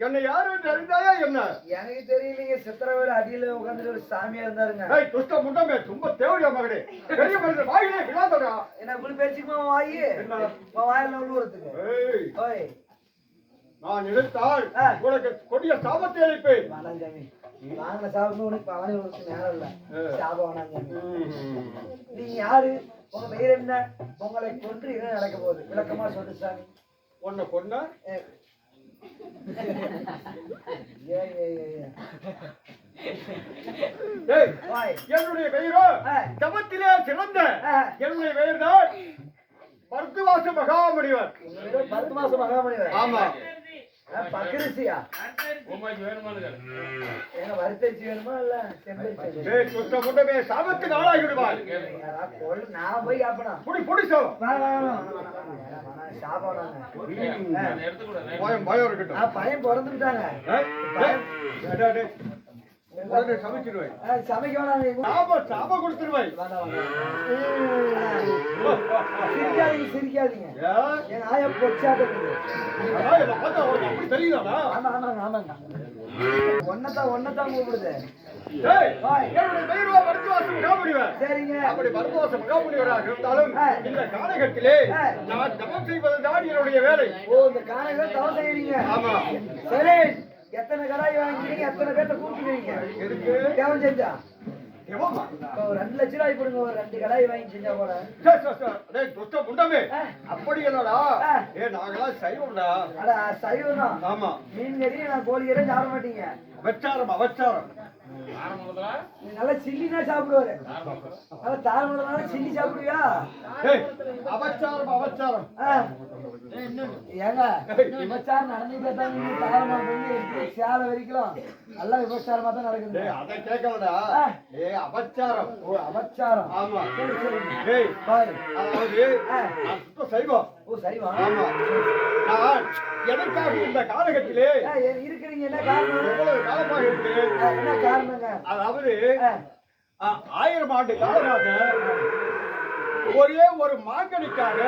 என்னை யாரு அறிந்தாயா என்ன? எனக்கு தெரியலீங்க சித்திரவேல அடியில உட்காந்துட்டு ஒரு சாமியா இருந்தாருங்க. துஷ்ட முண்டமே சும்மா தேவையா மகனே. பெரிய மனிதர் வாயிலே விழாதடா. என்ன இப்படி பேச்சுக்குமா வாயி? வாயில உள்ளுறதுக்கு நான் நினைத்தால் ஆ. உனக்கு கொடிய சாபத்தை அளிப்பேன். வேணாம் சாமி. வாங்கின சாப்பிட்டு உனக்கு பவனி உனக்கு நேரம் இல்ல. சாபம். நீங்க யாரு? உங்க பெயர் என்ன? உங்களை கொன்று என்ன நடக்க போகுது? விளக்கமா சொல்லு சாமி. உன்னை வாய். என்னுடைய பெயரோ? ஆ. ஜபத்திலே சிறந்த. என்னுடைய பெயர் தான் மருத்துவாச மகாமுனிவர். உங்க வீடு பத்து மாசம் மகாமணி ஆமா. பக்கரிசியா ஏங்க வறுத்தரிசி வேணுமா இல்ல செம்பரிசி சாபத்துக்கு ஆளாகி விடுவார் நான் போய் கேப்பணும் புடி புடி சாபம் பயம் பயம் இருக்கட்டும். பையன் பிறந்துட்டாங்க. உடனே சமைச்சிடுவேன் சமைக்க வேணாம் சாபம் சாபம் கொடுத்துருவேன். சிரிக்காதீங்க சிரிக்காதீங்க? என் ஆய உனக்கு அப்படி தெரியுதாடா? ஆமா ஆமாங்க. ஆமாங்க ஒன்னதான் ஒன்னதான் கூப்பிடுது சரிங்க. அப்படி மருத்துவாச மகாமுனிவராக இருந்தாலும். இந்த காலகத்திலே ஆ. நான் தவம் செய்வதுதான் என்னுடைய வேலை. ஓ இந்த காலையில தவம் செய்யறீங்க. ஆமா. சரி. எத்தனை கடாய் வாங்கிக்கிறீங்க? எத்தனை பேர்த்த கூப்பிட்டுக்கிறீங்க? தேவம் செஞ்சா? ரெண்டு லட்ச ரூபாய் கொடுங்க ஒரு ரெண்டு கடாய் வாங்கி செஞ்சா போல ஆ. அப்படி ஆ. ஏ நாங்களாம் சைவம்டா. அட சைவம் தான் ஆமா. மீன் கறி நான் கோழி கறி சாப்பிட மாட்டீங்க. அவச்சாரம் அவச்சாரம் நல்லா சில்லினா சாப்பிடுவாரு. நல்லா தாரமலை சில்லி சாப்பிடுவியா? அவச்சாரம் ஆ. ஏங்க விபச்சாரம் நடந்துட்டே தான் நீங்க தாரமா பண்ணி எடுத்து சேலை வரைக்கும் நல்லா விபச்சாரமா தான் நடக்குது. அதை கேட்கலடா. ஆ. ஏ அவச்சாரம் ஓ அபச்சாரம். ஆமா. சரி சரி. பாய். அதாவது சைவம் ஓ ஆமா. நான் எதற்காக இந்த எ- இருக்கிறீங்க என்ன காரணம்? எவ்வளவு காலமாக இருக்கிறேன்? ஆ, என்ன காரணங்க? அதாவது ஆயிரம் ஆண்டு காலமாக ஒரே ஒரு மாங்கனிக்காக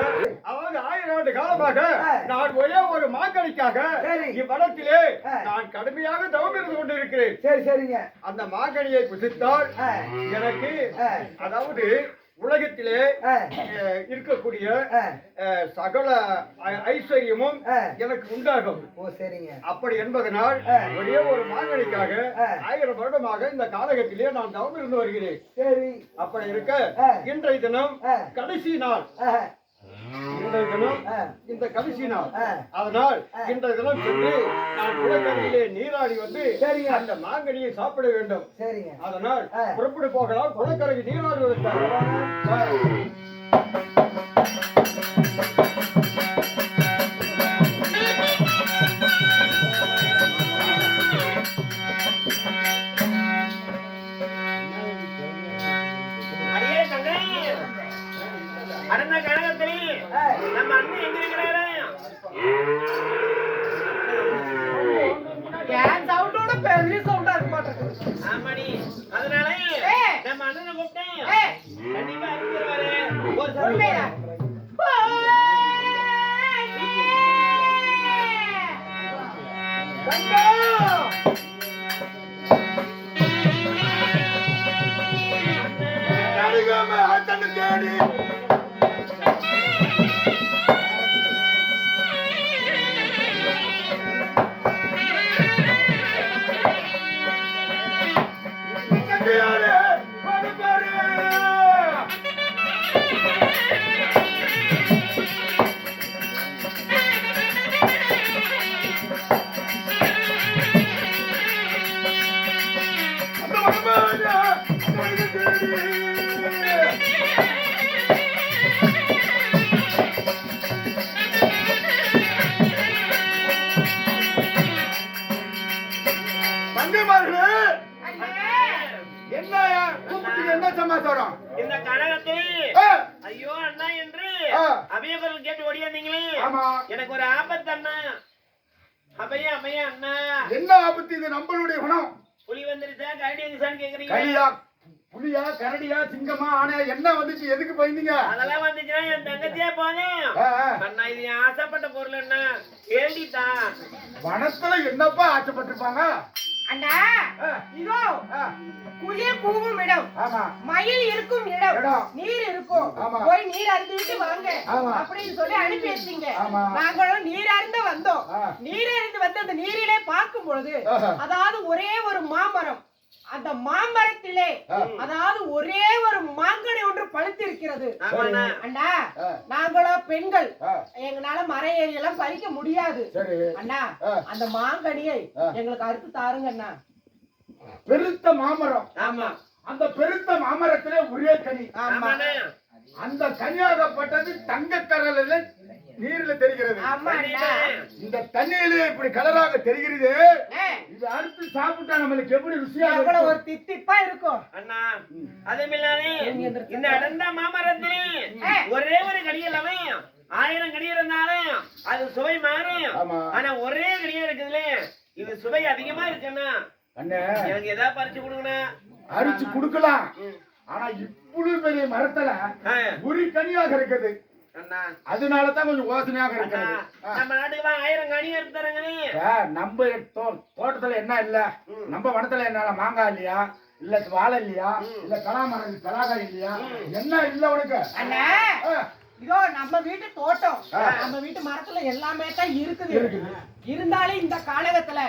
அதாவது ஆயிரம் ஆண்டு காலமாக நான் ஒரே ஒரு மாங்கனிக்காக சரி. இவ்வளத்திலே. நான் கடுமையாக தவம் இருந்து கொண்டிருக்கிறேன். சரி சரிங்க. அந்த மாங்கனியை புசித்தால் எனக்கு. அதாவது உலகத்திலே இருக்கக்கூடிய சகல ஐஸ்வர்யமும். எனக்கு உண்டாகும் ஓ சரிங்க அப்படி என்பதனால். ஒரே ஒரு மாங்கனிக்காக. ஆயிரம் வருடமாக இந்த காலகத்திலே நான் தவம் இருந்து வருகிறேன் சரி அப்படி இருக்க. இன்றைய தினம். கடைசி நாள் இன்றைய தினம். இந்த ஆ. அதனால். இன்றைய தினம் சென்று நான் குளக்கரையிலே நீராடி வந்து சரிங்க. அந்த மாங்கனியை சாப்பிட வேண்டும் சரிங்க அதனால். புறப்பட்டு போகலாம் குளக்கரைக்கு நீராடுவதற்காக என்ன ஆபத்து இது? நம்மளுடைய குணம். புலி வந்துருச்சா? கரடி வந்துச்சான்னு கேக்குறீங்க. கலியா புலியா கரடியா சிங்கமா ஆனா என்ன வந்துச்சு? எதுக்கு பயந்தீங்க? அதெல்லாம் வந்துச்சுன்னா என் தங்கச்சியே ஆ. அண்ணா இது ஆசைப்பட்ட பொருள் என்ன? கேள்விதான் வனத்துல என்னப்பா ஆசைப்பட்டிருப்பாங்க? அண்ணா இதோ குயில் கூவும் இடம் மயில் இருக்கும் இடம். நீர் இருக்கும். போய் நீர் அருந்திட்டு வாங்க. அப்படின்னு சொல்லி அனுப்பி வச்சீங்க. நாங்களும் நீர் அருந்த வந்தோம். நீர் அருந்து வந்து அந்த நீரிலே பார்க்கும் பொழுது. அதாவது ஒரே ஒரு மாமரம் அந்த மாமரத்திலே. அதாவது ஒரே ஒரு ஆமாண்ணா அண்ணா. நாங்களோ பெண்கள். எங்களால மர ஏரியெல்லாம் பறிக்க முடியாது. அண்ணா. அந்த மாங்கனியை. எங்களுக்கு அறுத்து தாருங்க அண்ணா. பெருத்த மாமரம். ஆமா. அந்த பெருத்த மாமரத்திலே ஒரே கனி. அந்த கனியாகப்பட்டது தங்க கரலில் நீர்ல தெரிகிறது. இந்த தண்ணியிலே இப்படி கலராக தெரிகிறது. இது அறுத்து சாப்பிட்டா நம்மளுக்கு எப்படி ருசியா எவ்வளவு ஒரு இருக்கும்? தித்திப்பா இருக்கும். அண்ணா அதுமில்லாதே இந்த அடர்ந்த மாமரத்திலே. ஒரே ஒரு கடியில் அவன் ஆயிரம் கடி இருந்தாலும் அது சுவை மாறும். ஆமா. ஆனா ஒரே கடியா இருக்குதுல. இது சுவை அதிகமா இருக்குண்ணா அண்ணே. எனக்கு எதாவது பறிச்சு கொடுங்கண்ணா. அரிச்சு குடுக்கலாம். ஆனா இப்படி பெரிய மரத்துல ஒரு கனியாக இருக்குது. அதனாலதான் கொஞ்சம் யோசனையாக ஆ. நம்ம நாட்டுக்கு தான் ஆயிரம் கனி எடுத்து தரங்கண்ணே சார், நம்ம தோட்டத்துல என்ன இல்ல. நம்ம வனத்துல என்ன மாங்காய் இல்லையா? இல்ல வாழை இல்லையா? இல்ல கலாமரம் கலாக்காய் இல்லையா? என்ன இல்ல உனக்கு? இதோ நம்ம வீட்டு தோட்டம். நம்ம வீட்டு மரத்துல எல்லாமே தான் இருக்குது. இருந்தாலும் இந்த காலகத்துல.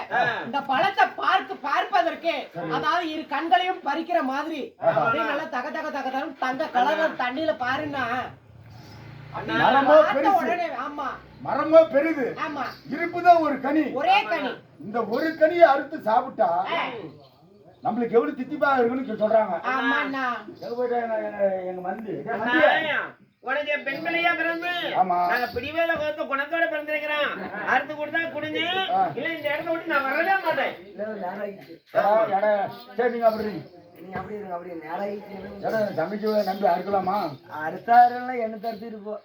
இந்த பழத்தை பார்க்க பார்ப்பதற்கு அதாவது இரு கண்களையும் பறிக்கிற மாதிரி. அப்படியே நல்லா தக தக தக தங்க கலர் தண்ணியில பாருன்னா மரமோ பார்த்த பெருசு. உடனே ஆமா. மரமோ பெரிது. ஆமா. இருப்புதான் ஒரு கனி. ஒரே கனி. இந்த ஒரு கனியை அறுத்து சாப்பிட்டா. நம்மளுக்கு எவ்வளவு தித்திப்பா இருக்குன்னு சொல்றாங்க. எங்க மந்தி. உனக்கு பெண் பிள்ளையா பிறந்து. ஆமா. நாங்க பிடிவேல கொடுத்த குணத்தோட பிறந்திருக்கிறோம். அறுத்து கொடுத்தா குடிஞ்சு. இல்ல இந்த இடத்த விட்டு நான் வரவே மாட்டேன். சரி நீங்க அப்படி இருங்க. நீங்க அப்படி இருங்க அப்படி எடா, தம்பிக்கு நம்பி அறுக்கலாமா? அடுத்தாரெல்லாம் என்ன தடுத்து இருப்போம்.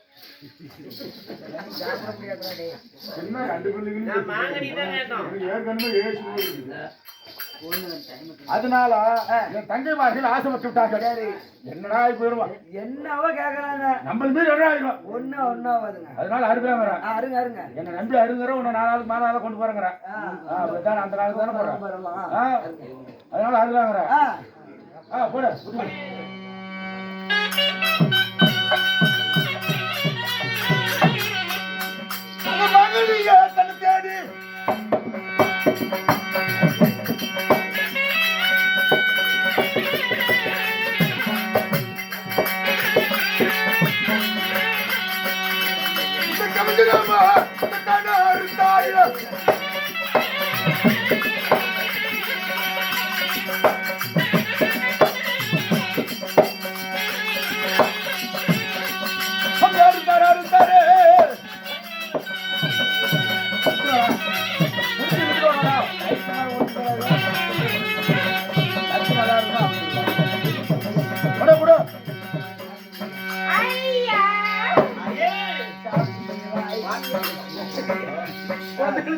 அதனால என் தங்கைமார்கள் ஆசைப்பட்டு விட்டாங்க. என்னடா போயிடுவான் என்னவோ கேக்குறாங்க. நம்ம மீறி என்ன ஆயிடும் ஒண்ணு ஒண்ணு ஆகாதுங்க அதனால ஆ, அருங்க அருங்க என்ன நம்பி அருங்கிற உன்னை நாலாவது மாலாவது கொண்டு போறேங்கிற. ஆ. அப்படித்தான் அந்த நாளுக்கு தானே போறேன். அதனால அருங்கலாங்கிற ஆ ஆ போட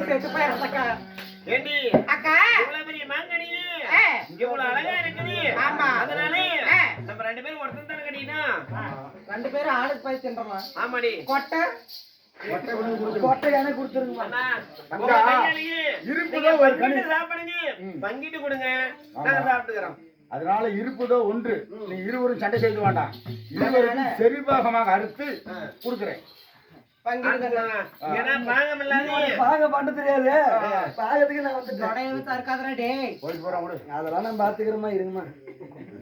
செத்து போயிருந்தக்கா ஏண்டி? அக்கா. இவ்வளவு பெரிய மாங்கனி. இவ்வளவு அழகா இருக்குது ஆமா. அதனால. நம்ம ரெண்டு பேரும் ஒருத்தன் தானே கட்டினா ரெண்டு பேரும் ஆளுக்கு போய் தின்றோம் ஆமாடி. கொட்டை. பங்கிட்டு சாப்பிடுங்க. பங்கிட்டு கொடுங்க. நாங்க சாப்பிட்டுக்கிறோம். அதனால இருப்புதோ ஒன்று. நீ இருவரும் சண்டை செய்து வேண்டாம் இருவரும் சரிபாகமாக அறுத்து கொடுக்கிறேன். பாத்துக்கிறேமா இருங்கம்மா.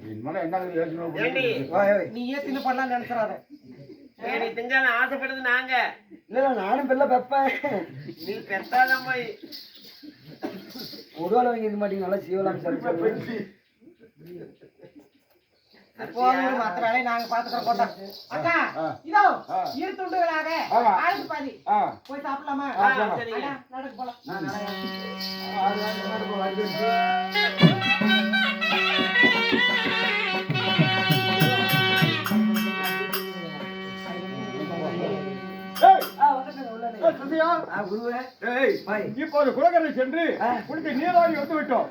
இனிமேல என்ன யோசனை ஏண்டி? ஓய், ஓய். நீயே தின்னு பண்ணலாம் நினைச்சிடாத. ஏடி திங்கால ஆசைப்படுறது நாங்க. இல்ல நானும் பிள்ளை பெப்பேன். நீ பெத்தாதம்மா உடல வாங்கி இருக்க மாட்டீங்க நல்லா சீவலாம் சரி போதும் மத்த வேலையை நாங்க பாத்துக்கிறோம் கொட்டா அக்கா. இதோ. இரு துண்டுகளாக. ஆளுக்கு பாதி போய் சாப்பிடலாமா நடக்கு போலாம் இப்போது குலக்கரை சென்று. குளித்து நீராடி வந்து விட்டோம்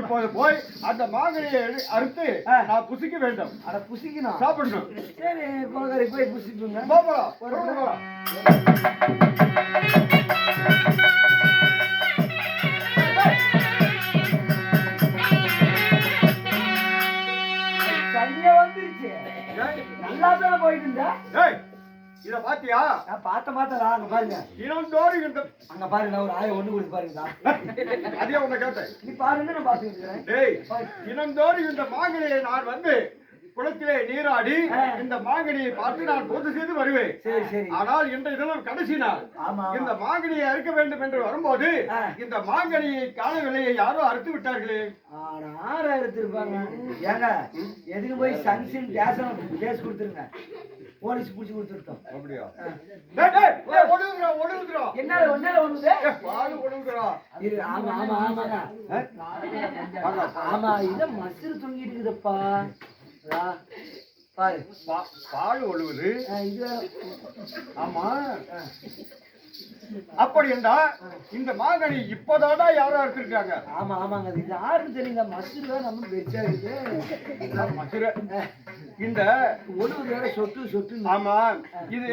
இப்போது போய் அந்த மாங்கனியை அறுத்து. நான் புசிக்க வேண்டும். அட புசிக்கணும். சாப்பிடணும். சரி குலகரை போய் புசிப்புங்க. போகலாம் போகலாம் நல்லா தானே போயிட்டு இருந்தா? ஏய். இத பாத்தியா நான் பார்த்த அங்க பாருங்க. தினந்தோறும் இந்த அங்க நான் ஒரு ஆய ஒண்ணு கொடுத்து பாருங்க அதே உன்னை கேட்டேன்? நீ பாருங்க நான் டேய் இந்த மாங்கனியை நான் வந்து குளத்திலே நீராடி. இந்த மாங்கனியை பார்த்து நான் பொது செய்து வருவேன். சரி சரி. ஆனால் இன்றைய தினம் கடைசி நாள். இந்த மாங்கனியை அறுக்க வேண்டும் என்று வரும்போது. இந்த மாங்கனியை காலவிலையை யாரோ அறுத்து விட்டார்களே. ஆனா ஆற எடுத்திருப்பாங்க ஏங்க எதுக்கு போய் சன்சின் கேஸ் கேஸ் கொடுத்துருங்க. போலீஸ் பிடிச்சி கொடுத்துருக்கோம். அப்படியா? டேய் டேய் என்ன ஒன்னால ஒண்ணுது? பாரு ஒடுங்குறா இரு ஆமா ஆமா ஆமாங்க ஆமா இத மசுறு தொங்கிட்டு இருக்குதுப்பா பாரு. பால் ஒழுகுது. இது. ஆமா. அப்படி என்றா இந்த மாங்கனி இப்பதாடா யாரோ அறுத்திருக்காங்க. ஆமா ஆமாங்க. இது யாருன்னு தெரியல. வேற நம்ம பெருசா இருக்குது. மதுரை இந்த ஒழுங்கு வேற சொட்டு சொட்டு ஆமா. இது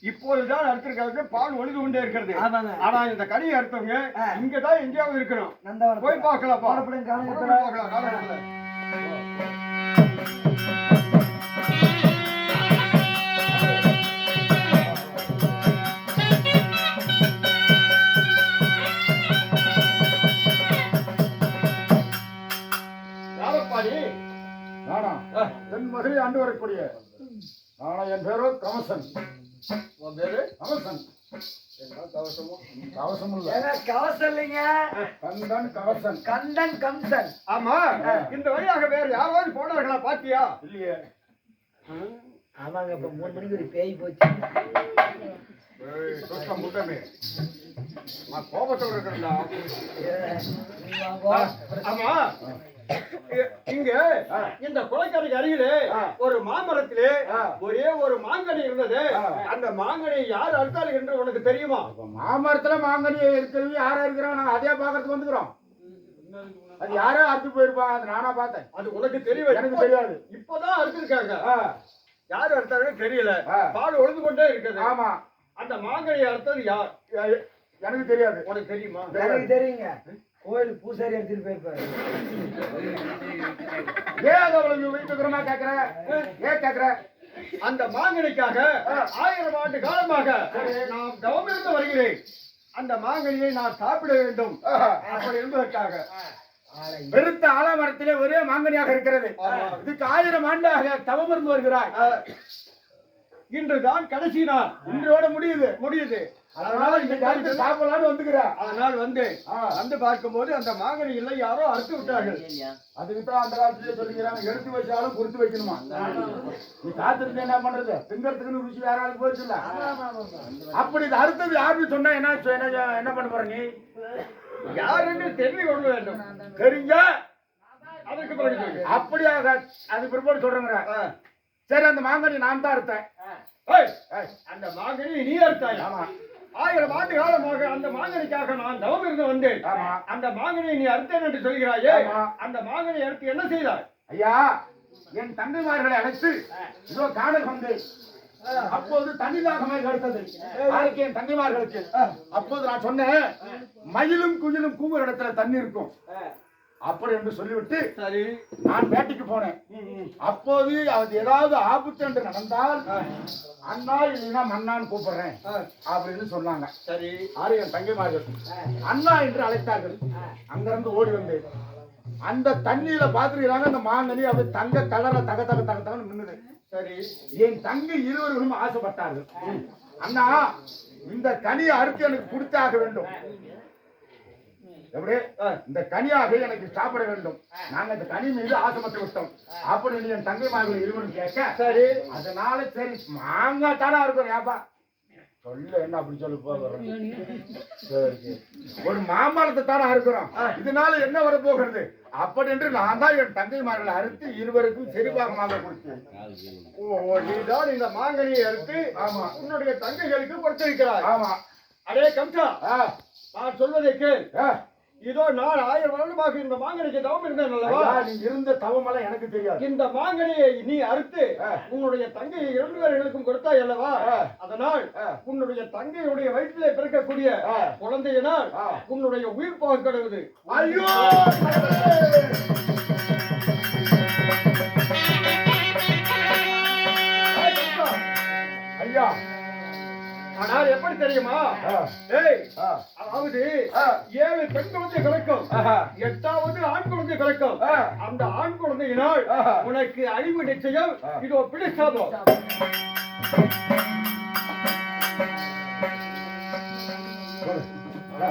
இப்போதுதான் அறுத்திருக்காங்க பால் ஒழுகு கொண்டே இருக்கிறது. ஆனா இந்த கனியை அறுத்தவங்க. இங்கதான் எங்கேயாவது இருக்கணும். போய் பார்க்கலாம் பா. போறப்படம் கமசன் உன் பேரு? கமசன் கவசம்? இல்ல கவசம் இல்லைங்க. கந்தன் கவசன் கந்தன் கம்சன். ஆமா இந்த வழியாக வேற யாராவது போனார்களா பாத்தியா? இல்லையே. ஆமாங்க இப்ப மூணு மணிக்கு ஒரு பேய் போச்சு. கோபத்தோட வாங்கோ. ஆமா. இங்க இந்த குளக்கரைக்கு அருகிலே ஒரு மாமரத்திலே ஒரே ஒரு மாங்கனி இருந்தது. அந்த மாங்கனி யார் அறுத்தார்கள் என்று உனக்கு தெரியுமா? மாமரத்துல மாங்கனி இருக்கிறது யாரா இருக்கிறோம் நாங்க அதே பாக்கிறதுக்கு வந்துக்கிறோம். அது யாரோ அறுத்து போயிருப்பாங்க அது நானா பார்த்தேன். அது உனக்கு தெரியல எனக்கு தெரியாது. இப்பதான் அறுத்திருக்காங்க. யார் அறுத்தாருன்னு தெரியல. பால் ஒழுந்து கொண்டே இருக்குது. ஆமா. அந்த மாங்கனி அறுத்தது யார்? எனக்கு தெரியாது. உனக்கு தெரியுமா? எனக்கு தெரியுங்க. கோயிலுக்கு பூசாரி எடுத்துட்டு போயிருப்பாரு. ஏன் அதை அவ்வளவு வைத்துக்கிறோமா கேக்குற? ஏன் கேக்குற? அந்த மாங்கனிக்காக ஆயிரம் ஆண்டு காலமாக நான் தவம் இருந்து வருகிறேன். அந்த மாங்கனியை நான் சாப்பிட வேண்டும். அப்படி என்பதற்காக பெருத்த ஆலமரத்திலே ஒரே மாங்கனியாக இருக்கிறது. இதுக்கு ஆயிரம் ஆண்டாக தவம் இருந்து வருகிறாய் இன்றுதான் கடைசி நாள். இன்றோட முடியுது முடியுது. அதனால இந்த காலத்தை சாப்பிடலாம்னு வந்துக்கிறா. அதனால் வந்து ஆ. வந்து பார்க்கும்போது அந்த மாங்கனி இல்லை யாரோ அறுத்து விட்டார்கள். அதுக்கு தான் அந்த காலத்துல சொல்லிக்கிறாங்க எடுத்து வச்சாலும் கொடுத்து வைக்கணுமா? நீ காத்திருந்து என்ன பண்றது? திங்கறதுக்குன்னு ருசி வேற ஆளுக்கு போச்சுல்ல அப்படி இது அடுத்தது யாருன்னு சொன்னா என்ன என்ன என்ன பண்ண போற நீ? யார் என்று தெரிந்து கொள்ள வேண்டும். தெரிஞ்ச? அதற்கு பிறகு. அப்படியாக அது பிற்பாடு சொல்றேங்கிற. சரி அந்த மாங்கனி நான் தான் அறுத்தேன். அந்த மாங்கனி நீ அறுத்தாய்? ஆமா. ஆயிரம் ஆண்டு காலமாக அந்த மாங்கனிக்காக நான் தவம் இருந்து வந்தேன். அந்த மாங்கனியை நீ அறுத்தேன் என்று சொல்கிறாயே. அந்த மாங்கனி அறுத்து என்ன செய்தாய்? ஐயா என் தந்தைமார்களை அழைத்து இதோ காணல் வந்து அப்போது தண்ணி தாகமாக கடுத்தது யாருக்கு என் தந்தைமார்களுக்கு அப்போது நான் சொன்னேன் மயிலும் குயிலும் கூவுற இடத்துல தண்ணி இருக்கும். அப்படி என்று சொல்லிவிட்டு சரி. நான் வேட்டைக்கு போனேன். அப்போது அது ஏதாவது ஆபத்து என்று நடந்தால் அண்ணா இல்லைன்னா மண்ணான்னு கூப்பிடுறேன். அப்படின்னு சொன்னாங்க. சரி. ஆறு என் தங்கைமார்கள் அண்ணா என்று அழைத்தார்கள். அங்கிருந்து ஓடி வந்தேன் அந்த தண்ணியில பாத்துருக்கிறாங்க. அந்த மாங்கனி அப்படியே தங்க கலர்ல தக தக தக தகன்னு மின்னுது சரி. என் தங்கை இருவர்களும் ஆசைப்பட்டார்கள். அண்ணா இந்த கனியை அறுத்து எனக்கு கொடுத்தாக வேண்டும். எப்படி? இந்த கனியாக எனக்கு சாப்பிட வேண்டும். நாங்க இந்த கனி மீது ஆசைப்பட்டு விட்டோம். அப்படின்னு என் தங்கைமார்கள் இருவரும் கேட்க சரி. அதனால சரி மாங்காய் தானே இருக்கும் ஏப்பா? சொல்ல என்ன அப்படி சொல்லு போகிறோம் சரி. ஒரு மாம்பழத்தை தானே அறுக்கிறோம் இதனால என்ன வர போகிறது அப்படி என்று நான் தான் என் தங்கைமார்களை அறுத்து இருவருக்கும் சரிபாகமாக கொடுத்தேன். ஓ நீதான் இந்த மாங்கனியை அறுத்து ஆமா. உன்னுடைய தங்கைகளுக்கு கொடுத்திருக்கிறாய். ஆமா. அடே கம்சா. ஆ, நான் சொல்வதை கேள். இதோ நான் ஆயிரம் வருடமாக இந்த மாங்கனிக்கு தவம் இருந்தேன் அல்லவா இருந்த தவமெல்லாம் எனக்கு தெரியாது இந்த மாங்கனியை நீ அறுத்து. உன்னுடைய தங்கை இரண்டு பேர்களுக்கும் கொடுத்தாய் அல்லவா. அதனால். உன்னுடைய தங்கையுடைய வயிற்றிலே பிறக்கக்கூடிய. குழந்தையினால். உன்னுடைய உயிர் போக கிடக்குது ஐயோ! ஐயா ஆனால் எப்படி தெரியுமா அதாவது. ஏழு பெண் குழந்தை கிடைக்கும் ஆஹா. எட்டாவது ஆண் குழந்தை கிடைக்கும் ஆ. அந்த ஆண் குழந்தையினால். உனக்கு அழிவு நிச்சயம். இதோ பிடிச்சாபம் ஆ.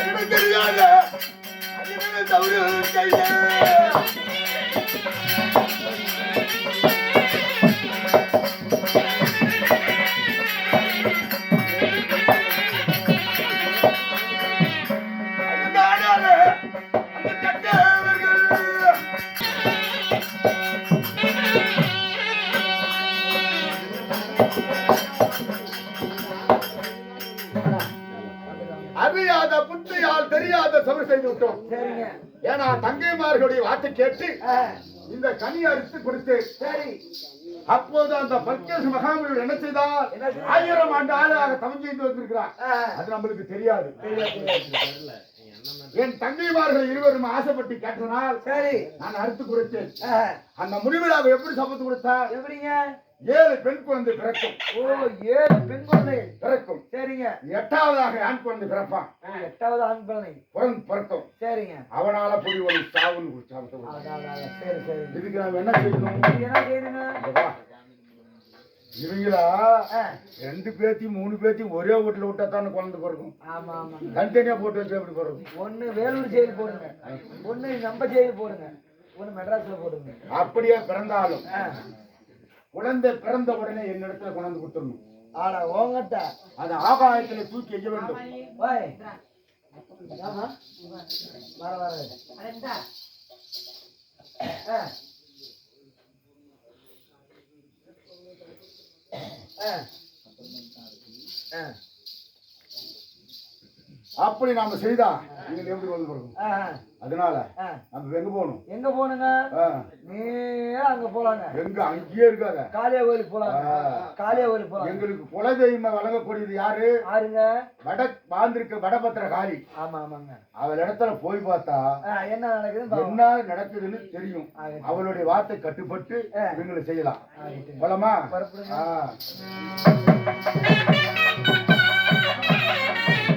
எனக்கு தெரியாத தெரியாத சபை செய்து விட்டோம் ஏன்னா தங்கைமார்களுடைய வார்த்தை கேட்டு இந்த கனி அறுத்து கொடுத்து சரி. அப்போது அந்த பல்கேஷ் மகாமனிவர் என்ன செய்தார்? ஆயிரம் ஆண்டு ஆளாக தவம் செய்து வந்திருக்கிறார். அது நம்மளுக்கு தெரியாது. என் தங்கைமார்கள் இருவரும் ஆசைப்பட்டு கேட்டனால் சரி. நான் அறுத்து கொடுத்தேன். அந்த முனிவராக எப்படி சபத்து கொடுத்தார்? எப்படிங்க? ஏழு பெண் குழந்தை பிறக்கும். ஓ ஏழு பெண் குழந்தைகள் பிறக்கும். சரிங்க. எட்டாவதாக ஆண் குழந்தை பிறப்பான். எட்டாவது ஆண் குழந்தை. பிறந்து பிறக்கும். சரிங்க. அவனால புடி ஒரு சாவுன்னு அதான், சரி சரி. இதுக்கு நாம என்ன செய்யணும்? என்ன வா. இவங்களா? ரெண்டு பேத்தையும் மூணு பேத்தையும் ஒரே வீட்டுல விட்டா தானே குழந்தை பிறக்கும்? தனித்தனியா போட்டு வச்சு எப்படி பிறக்கும்? ஒண்ணு வேலூர் ஜெயில் போடுங்க. ஒண்ணு நம்ம ஜெயில் போடுங்க. ஒண்ணு மெட்ராஸ்ல போடுங்க. அப்படியே பிறந்தாலும்? குழந்தை பிறந்த உடனே என்னிடத்துல கொண்டாந்து கொடுத்துடணும். ஆனா உங்ககிட்ட. அது ஆகாயத்துல தூக்கி வைக்க வேண்டும். வர வர. அப்படி நாம செய்தா நீங்கள் எப்படி வந்து பிறக்கும் ஆ, அதனால. நம்ம எங்க போகணும்? எங்க ஆ, நேரா அங்க போலாங்க. எங்க அங்கேயே இருக்காத. காளியா கோயிலுக்கு போலாங்க. காளியா கோயிலுக்கு போலாங்க. எங்களுக்கு குலதெய்வம் வழங்கக்கூடியது யாரு? ஆறுங்க வட வாழ்ந்திருக்க வடபத்திர காளி ஆமா ஆமாங்க. அவள் இடத்துல போய் பார்த்தா என்ன நடக்குதுன்னு பாவம். என்ன நடக்குதுன்னு தெரியும். அவளுடைய வார்த்தை கட்டுப்பட்டு. இவங்களை செய்யலாம். போலாமா.